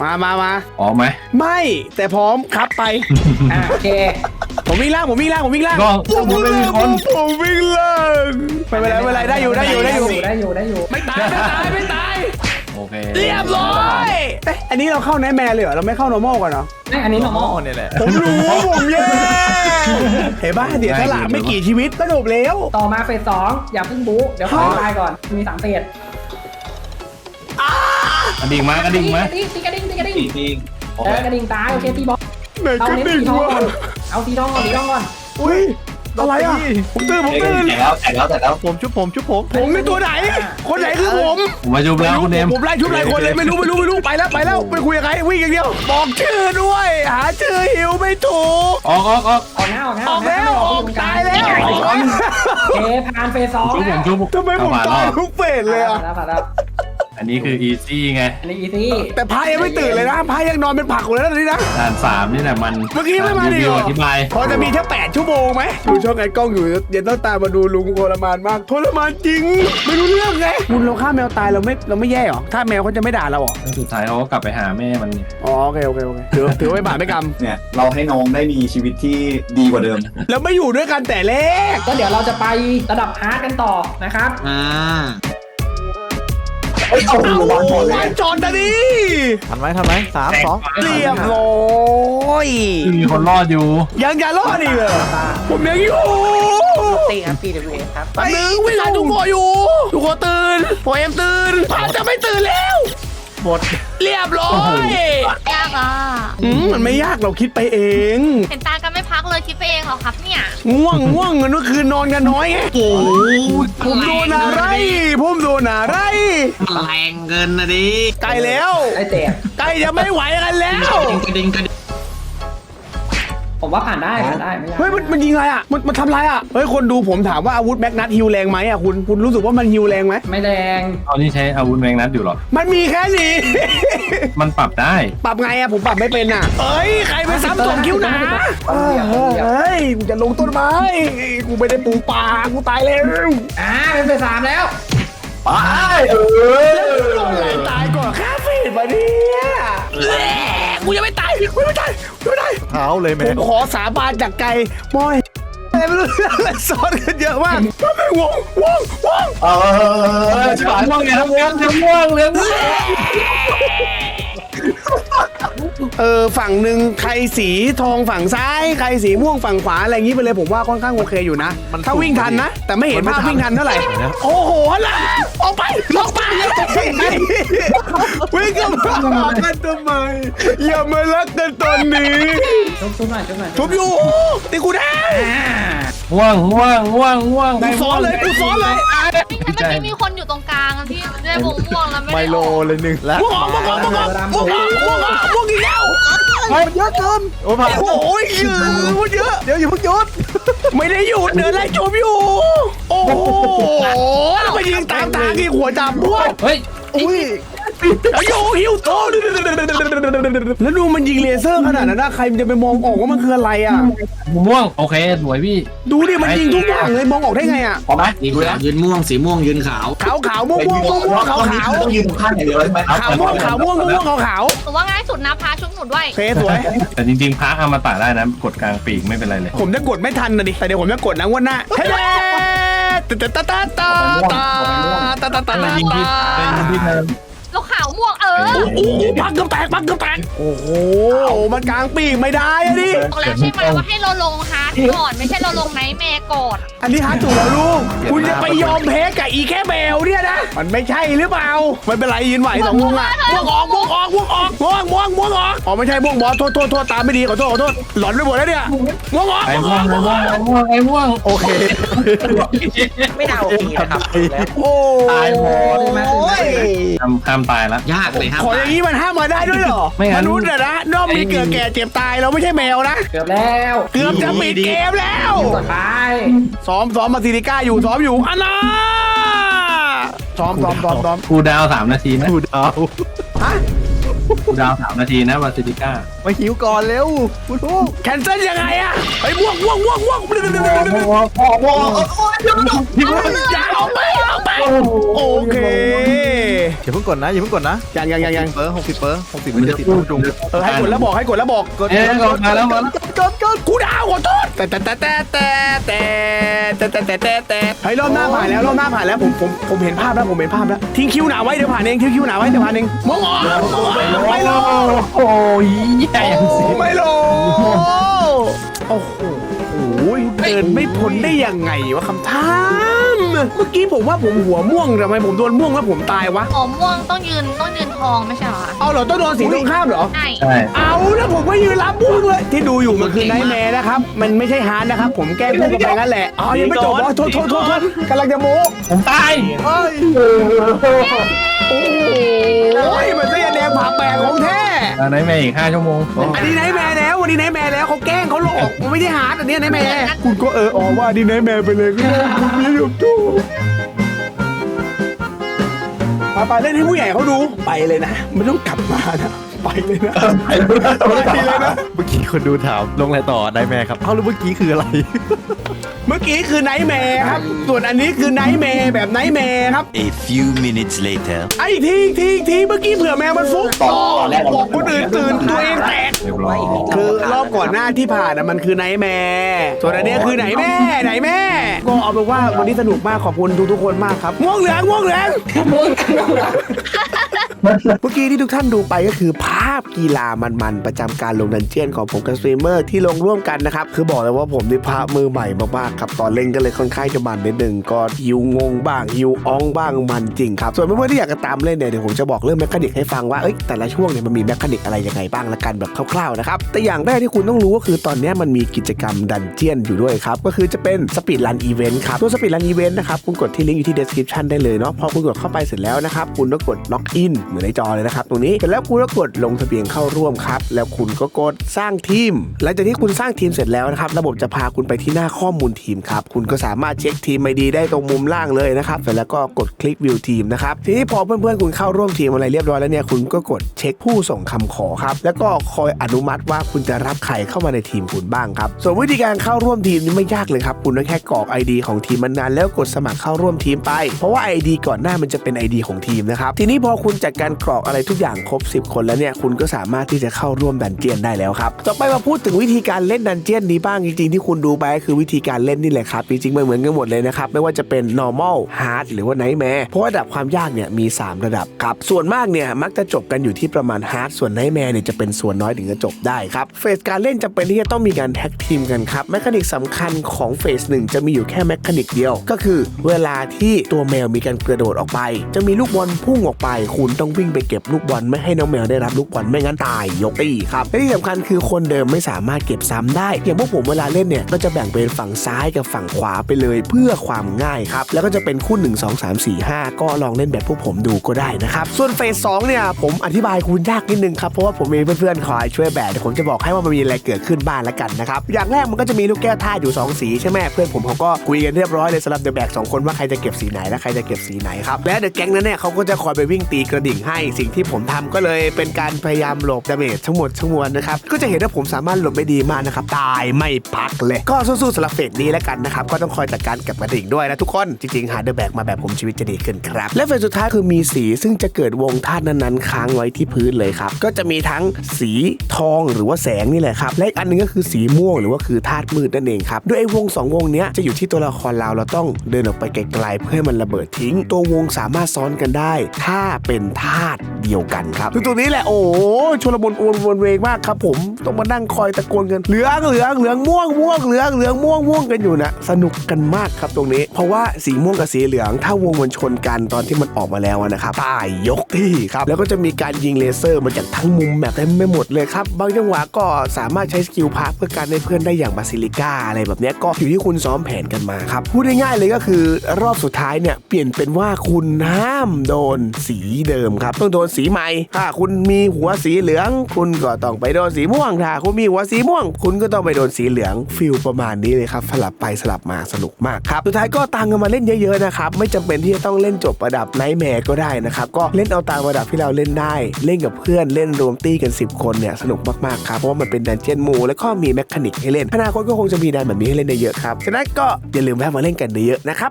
มามามาอ๋อไหมไม่แต่พร้อมครับไป อะโอเคผมวิ่งล่างผมวิ่งล่างผมวิ่งล่างก็ผมไม่มีคนผมวิ่งล่างไม่เป็นไรไม่เป็นไรได้อยู่ได้อยู่ได้อยู่ได้อยู่ได้อยู่ไม่ตายไม่ตายไม่ตายโอเคเรียบร้อยเอ๊ะอันนี้เราเข้าไนท์แมร์เลยเหรอเราไม่เข้า normal ก่อนเหรอไม่อันนี้ normal นี่แหละผมรู้ผมแย่เห็นป่ะเดี๋ยวถ้าหลัไม่กี่ชีวิตก็จบแล้วต่อมาเฟสสองอย่าเพิ่งบู๊เดี๋ยวขอตายก่อนมีสามเฟส กระดิ่งมากระดิ่งมาตีตีกระดิ่งตีกระดิ่งจริงเออกระดิ่งตายโอเคตีบอลไหนเอาก็เน้นดิ่งสีทองก่อวะนเอาสีทองก่อนสีทองก่อน อุ้ยอะไรอะผมตื่นผมตื่นแตกแล้วแตกแล้วแตกแล้วผมชุบผมชุบผมผมในตัวไหน คนไหนคือผมผมมาจุบแล้วคุณเนมผมไล่ชุบไล่คนเลยไม่รู้ไม่รู้ไม่รู้ไปแล้วไปแล้วไปคุยกับใครวิ่งอย่างเดียวบอกชื่อด้วย หาชื่อหิวไม่ถูกออกออกออกออกหน้าออกหน้าออกแล้วออกตายแล้วโอเคผ่านเฟสสองชุบผมชุบทำไมผมเอตายรอบทุกเฟสเลยอะ อันนี้คืออีซี่ไงอันนี้อีซี่แต่พายยังไม่ตื่นเลยนะพายยังนอนเป็นผักอยู่เลยนะตอนนี้นะ ด่านสามนี่แหละมันเมื่อกี้ไม่มาดิรีเหรวิวออธิบายพอจะมีแค่แปดชั่วโมงไหมดูช่องไอ้กล้องอยู่เย็นต้องตามมาดูลุงทรมานมากทรมานจริง ไม่รู้เรื่องไงคุณเราฆ่าแมวตายเราไม่เราไม่แย่หรอถ้าแมวเขาจะไม่ด่าเราหรอแล้วสุดท้ายเขาก็กลับไปหาแม่มันอ๋อโอเคโอเคโอเคถือถือไว้บาปไม่กรรม เนี่ยเราให้น้องได้มีชีวิตที่ดีกว่าเดิม แล้วไม่อยู่ด้วยกันแต่แรก ก็เดี๋ยวเราจะไประดับฮาร์ดกันต่อนะครับ อ่า เอ้ยเอาระวังก่อนเลวัยนจอนตะดีทันไหมทันไหมสามสองเรียบร้อยมีคนรอดอยู่ ยังจะรอดอีกเหรอผมยังอยู่ตีครับ PWA ครับแป๊บนึงวิ่งหาทุกคนอยู่ทุกคนตื่นพอเอ็มตื่นพาจะไม่ตื่นแล้วหมดเรียบร้อยยากอะอืมมันไม่ยากเราคิดไปเอง เห็นตากันไม่พักเลย คิดไปเองเหรอครับเนี่ยง่วงง่วงเงินเมื่อคืนนอนกันน้อยไงโอ้ผมโดนอะไรผมโดนอะไรแรงเกินนะดิ ใกล้แล้วไอ้แตกใกล้จะไม่ไหวกันแล้ว กระดิ่งกระดิ่ง ผมว่าผ่านได้ผ่านได้ไม่ยากเฮ้ยมันมันยิงอะไรอะมันมันทำอะไรอะเฮ้ยคนดูผมถามว่าอาวุธแม็กนัทฮิวแรงไหมอะคุณคุณรู้สึกว่ามันฮิวแรงไหมไม่แรงตอนนี้ใช้อาวุธแมงนัดอยู่เหรอ มันมีแค่นี้ มันปรับได้ ปรับไงอะผมปรับไม่เป็นอะเอ้ยใครไปซ้ำสองคิ้วหนาเอ้ยเฮ้ยกูจะลงต้นไม้กูไม่ได้ปลูกป่ากูตายแล้วอ่าเป็นเฟสสามแล้วไปเอออะไรตายก่อนข้าฟีดมาเนี่ยแหละกูยังไม่ตายกูยังไม่ตาย กูยังไม่ตายเท้าเลยผแม่มขอสาบานจากใจมอยอะไรไม่รู้เรื่องอะไรซ้อนกันเยอะมากก็ไม่วงวงวงเออชิบหายม่วงไงทำงานทำม่วงเรื่องม่วง เออฝั่งหนึ่งใครสีทองฝั่งซ้าย ใครสีม่วงฝั่งขวาอะไรอย่างนี้ไปเลยผมว่าค่อนข้างโอเคอยู่นะถ้าวิ่งทันนะ แต่ไม่เห็นภาพวิ่งทันเท่าไหร่โอ้โหล่ะออกไปออกไปวิ่งกันมากันทำไมอย่ามารักกันตอนนี้ ชุบชุบหน่อยชุบหน่อยทุบอยู่ตีกูได้ อ่าม่วงม่วงม่วงม่วงกูซ้อนเลยกูซ้อนเลยไม่งั้นมันไม่มีคนอยู่ตรงกลางอะที่ได้วงม่วงแล้วไม่ไมได้โลออกเลยหนึ่งแล้วม่วงออกม่วงออกม่วงออกม่วงออกม่วงออกม่วงอีกแล้วมันเยอะเกินโอ้ผ่านโอ้ยเยอะพูดเยอะเดี๋ยวอย่าเพิ่งหยุดไม่ได้หยุดเดินไล่ชมอยู่ โอ้โหแล้วมายิงตามทางที่หัวจับพวกเฮ้ยอุ้ย แล้วโยหิวโตแล้วดูมันยิงเลเซอร์ขนาดนั้นนะใครมันจะไปมองออกว่ามันคืออะไรอะม่วงโอเคสวยพี่ดูดิมันยิงทุกอย่างเลยมองออกได้ไงอะพอไหมสีขาวยืนม่วงสีม่วงยืนขาวขาวขาวม่วงม่วงม่วงม่วงขาวขาวต้องยืนข้างอย่างเดียวใช่ไหมขาวม่วงขาวม่วงม่วงม่วงขาวขาวหรือว่าง่ายสุดนะพาชุบหนูด้วยเฟสวย แต่จริงๆพักอมาตะได้นะ กดกลางปีกไม่เป็นไรเลย ผมจะกดไม่ทันนะดิแต่เดี๋ยวผมจะกดนะวันหน้าเฮ้ยตาตาตาตาตาตาตาตาตายิงที่ยิงที่ เดิมแล้วขาวม่วงเออโอ้โหปักกระแตกปักกระแตกโอ้โหมันกลางปีกไม่ได้อะดิบอกแล้วใช่ไหมว่าให้เราลงฮาร์ดก่อน ไม่ใช่เราลงไนท์แมร์ก่อนอันนี้ฮาร์ดถูกแล้วลูกคุณจะไปยอมแพ้กับอีแค่เบลเนี่ยนะมันไม่ใช่หรือเปล่าไม่เป็นไรยืนไหวสองวงอะม่วงออกม่วงออกม่วงออกม่วงม่วงม่วงออกอ๋อไม่ใช่ม่วงบอสโทษโทษโทษตามไม่ดีขอโทษขอโทษ หลอนไปหมดแล้วเนี่ยม่วงออกไอ้ม่วงไอ้ม่วงไอ้ม่วงไอ้ม่วงโอเคไม่น่าโอเคนะครับโอ้ยห้ามห้ามตายละยากเลยครับขออย่างนี้มันห้ามมาได้ด้วยเหรอไม่งั้มนนุษย์อะนะน้อมมีเกิดแก่เจ็บตายเราไม่ใช่แมวนะเกือบแล้ว เกือบจะปิดเกมแล้วก่อนไปซ้อมซ้อมมาซิลิก้าอยู่ซ้อมอยู่อันน่าซ้อมซ้อมซ้อมซ้อมคูลดาวน์สามนาทีนะดูดาวฮะ คูลดาวน์สามนาทีนะวาซิลิก้ามาหิวก่อนเร็วคุณทุกแคนเซิลยังไงอะไอ้ม่วงม่วงม่วงม่วงอย่าเอาไปเอาไปโอเคอย่าเพิ่งกดนะอย่าเพิ่งกดนะยังยังยังยังเปอร์หกสิบเปอร์หกสิบมันเปอจะร์ติดพูดจุงเออให้กดแล้วบอกให้กดแล้วบอกเอ๊ะก็มาแล้วมาแล้ว กดกดกูดาวขอโทษแต่แต่แต่แต่แต่แต่แต่แต่แต่แต่แต่เฮ้ยรอบหน้าผ่านแล้วรอบหน้าผ่านแล้วผมผมผมเห็นภาพแล้วผมเห็นภาพแล้วทิ้งคิวหนาไว้เดี๋ยวผ่านเองทิ้งคิวหนาไว้เดี๋ยวผ่านเองมองออกไม่ลงโอ้ยแย่ยังสิไม่ลงโอ้โหเดินไม่พ้นได้ยังไงวะคำท้า มเมื่อกี้ผมว่าผมหัวม่วงทำไมผมโดนม่วงแล้วผมตายวะหอมม่วงต้องยืนต้องยืนทองไม่ใช่เหรอคะเอาเหรอต้องโดนสีตรงข้ามเหรอ ใช่ใช่เอาแล้วผมก็ยืนรับบุ้งเลยที่ดูอยู่มันคือไนท์แมร์นะครับ มันไม่ใช่ฮาร์ดนะครับ ผมแกล้งพูดกันไปงั้นแหละอ๋อยังไม่จบอ๋อโทษโทษโทษโทษกำลังจะโม้ผมตายเฮ้ยโอ้ยมันเสียแด งผ่าแปลกของแท้อันนี้แม่อีกห้าชั่วโมงอันนี้ไนท์แมร์แล้ววันนี้ไนท์แมร์แล้วเขาแกล้งเขาหลอกมันไม่ใช่ฮาร์ดอันนี้ไนท์แมร์คุณก็เออออกว่าดีไนท์แมร์ไปเลยก็ได้คุณมีอยู่ตู้ไปไปเล่นให้ผู้ใหญ่เขาดูไปเลยนะไม่ต้องกลับมานะ ไปเลยนะไปเลยนะ เมื่อกี้คนดูถามลงอะไรต่อได้แม่ครับ เอ้าแล้วเมื่อกี้คืออะไร เมื่อกี้คือไนท์แมร์ครับ ส่วนอันนี้คือไนท์แมร์แบบไนท์แมร์ครับ A few minutes later. ไอ้ทีทีทีเมื่อกี้เผื่อแมวมันฟุกต่อบอกคนอื่นตื่นตัวเองแตก เรียบร้อยคือรอบก่อนหน้าที่ผ่านอะมันคือไนท์แมร์ส่วนอันเนี้ยคือไหนแม่ไหนแม่ ก็เอาเป็นว่าวันนี้สนุกมากขอบคุณทุกๆคนมากครับม่วงเหลืองม่วงเหลือง เมื่อกี้ที่ทุกท่านดูไปก็คือภาพกีฬามันๆ ประจำการลงดันเจียนของผมกับสตรีมเมอร์ที่ลงร่วมกันนะครับ คือบอกเลยว่าผมนี่พระมือใหม่มากๆครับตอนเล่นก็เลยค่อนข้างจะมันนิดนึงก็ฮิวงงบ้างฮิวอองบ้างมันจริงครับ ส่วนเพื่อนๆที่อยากจะตามเล่นเนี่ยเดี๋ยวผมจะบอกเรื่องแมคานิกให้ฟังว่าเอ้ยแต่ละช่วงเนี่ยมันมีแมคานิกอะไรยังไงบ้างละกันแบบคร่าวๆนะครับแต่อย่างแรกที่คุณต้องรู้ก็คือตอนนี้มันมีกิจกรรมดันเจียนอยู่ด้วยครับก็คือจะเป็นสปีดรันอีเวนต์ครับตัวสปีดรันอีเวนต์นะครับคุณกดที่ลิงก์อยู่ที่ description ได้เลยเนาะพอคุณกดเข้าไปเสร็จแล้วนะครับคุณก็กดล็อกอินเหมือนในจอเลยนะครับตรงนี้เสร็จแล้วคุณก็กดลงทะเบียนเข้าร่วมครับ แล้วคุณก็กดสร้างทีม หลังจากที่คุณสร้างทีมเสร็จแล้วนะครับ ระบบจะพาคุณไปที่หน้าข้อมูลทีมครับ คุณก็สามารถเช็คทีมไอดีได้ตรงมุมล่างเลยนะครับ เสร็จแล้วก็กดคลิกวิวทีมนะครับ ทีนี้พอเพื่อนๆคุณเข้าร่วมทีมอะไรเรียบร้อยแล้วเนี่ย คุณก็กดเช็คผู้ส่งคำขอครับ แล้วก็คอยอนุมัติว่าคุณจะรับใครเข้ามาในทีมคุณบ้างครับ ส่วนวิธีการเข้าร่วมทีมนี่ไม่ยากเลยครับ คุณก็แค่กรอก ID ของทีมนั้นๆแล้วกดสมัครเข้าร่วมทีมไป เพราะว่า ID ก่อนหน้ามันจะเป็น ID ของทีมนะครับ ทีนี้พอคุณจัดการกรอกอะไรทุกอย่างครบ 10 คนแล้วเนี่ยคุณก็สามารถที่จะเข้าร่วมดันเจียนได้แล้วครับ ต่อไปมาพูดถึงวิธีการเล่นดันเจียนนี้บ้างจริงๆที่คุณดูไปก็คือวิธีการเล่นนี่แหละครับจริงๆมันเหมือนกันหมดเลยนะครับไม่ว่าจะเป็น normal hard หรือว่า nightmare เพราะว่าระดับความยากเนี่ยมี 3 ระดับครับส่วนมากเนี่ยมักจะจบกันอยู่ที่ประมาณ hard ส่วน nightmare เนี่ยจะเป็นส่วนน้อยถึงจะจบได้ครับเฟสการเล่นจำเป็นที่จะต้องมีการแท็กทีมกันครับแมคานิกสำคัญของเฟสหนึ่งจะมีอยู่แค่แมคานิกเดียว ก็คือ เวลาที่ตัวแมวมีการกระโดดออกไป จะมีลูกบอลพุ่งออกไปคุณต้องวิ่งไปเก็บลูกบอลไม่ให้น้องแมวได้รับลูกบอลไม่งั้นตายยกตีครับและที่สำคัญคือคนเดิมไม่สามารถเก็บซ้ำได้อย่างพวกผมเวลาเล่นเนี่ยก็จะแบ่งเป็นฝั่งซ้ายกับฝั่งขวาไปเลยเพื่อความง่ายครับแล้วก็จะเป็นคู่ 1 2 3 4 5 ก็ลองเล่นแบบพวกผมดูก็ได้นะครับส่วนเฟสสองเนี่ยผมอธิบายคุณยากนิดนึงครับเพราะว่าผมมีเพื่อนๆคอยช่วยแบกผมจะบอกให้ว่ามันมีอะไรเกิดขึ้นบ้างละกันนะครับอย่างแรกมันก็จะมีลูกแก้วท่าอยู่สองสีใช่ไหมเพื่อนผมเขาก็คุยกันเรียบร้อยเลยสำหรับเดอะแบกสองคนว่าใครจะเก็บสีไหนและใครจะเก็บสีไหนครับและเดอะแก๊งนั้นเนี่ยเขาก็จะคอยไปวิ่งตีกระดิงให้ สิ่งที่ผมทำก็เลยเป็นการพยายามหลบดาเมจทั้งหมดทั้งมวลนะครับ ก็จะเห็นว่าผมสามารถหลบได้ดีมากนะครับ ตายไม่พักเลย ก็สู้ๆสำหรับเฟสนี้แล้วกันนะครับ ก็ต้องคอยจัดการกับกระดิ่งด้วยนะทุกคน จริงๆ หาเดอะแบกมาแบบผมชีวิตจะดีขึ้นครับ และเฟสสุดท้ายคือมีสีซึ่งจะเกิดวงธาตุนั้นๆค้างไว้ที่พื้นเลยครับ ก็จะมีทั้งสีทองหรือว่าแสงนี่แหละครับ และอีกอันนึงก็คือสีม่วงหรือว่าคือธาตุมืดนั่นเองครับ ด้วยไอ้วงสองวงเนี้ยจะอยู่ที่ตัวละครเราเราต้องเดินออกไปไกลๆเพื่อให้มันระเบิดทิ้ง ตัววงสามารถซ้อนกันได้ ถ้าเป็นธาตุเดียวกันครับตรงนี้แหละโอ้โหชลมุนอวนวนเวงมากครับผมต้องมานั่งคอยตะโกนกันเหลืองเหลืองเหลืองม่วงม่วงเหลืองเหลืองม่วงม่วงกันอยู่นะสนุกกันมากครับตรงนี้ เพราะว่าสีม่วงกับสีเหลืองถ้าวงมันชนกันตอนที่มันออกมาแล้วนะครับตายยกที่ครับแล้วก็จะมีการยิงเลเซอร์มาจากทั้งมุมแบบเต็มไม่หมดเลยครับบางจังหวะก็สามารถใช้สกิลพาร์เพื่อการให้เพื่อนได้อย่างบาซิลิก้าอะไรแบบนี้ก็อยู่ที่คุณซ้อมแผนกันมาครับพูดง่ายๆเลยก็คือรอบสุดท้ายเนี่ยเปลี่ยนเป็นว่าคุณห้ามโดนสีเดิมครับ ต้องโดนสีใหม่ ถ้าคุณมีหัวสีเหลือง คุณก็ต้องไปโดนสีม่วง ถ้าคุณมีหัวสีม่วง คุณก็ต้องไปโดนสีเหลืองฟิลประมาณนี้เลยครับสลับไปสลับมาสนุกมากครับสุดท้ายก็ตามกันมาเล่นเยอะๆนะครับไม่จำเป็นที่จะต้องเล่นจบระดับไนท์แมร์ก็ได้นะครับก็เล่นเอาตามระดับที่เราเล่นได้ เล่นกับเพื่อนเล่นรวมตี้กัน 10 คนเนี่ยสนุกมากๆครับเพราะว่ามันเป็นดันเจียนหมูแล้วก็มีแมคานิกให้เล่นอนาคตก็คงจะมีดันแบบนี้ให้เล่นได้เยอะครับฉะนั้นก็อย่าลืมแวะมาเล่นกันเยอะๆนะครับ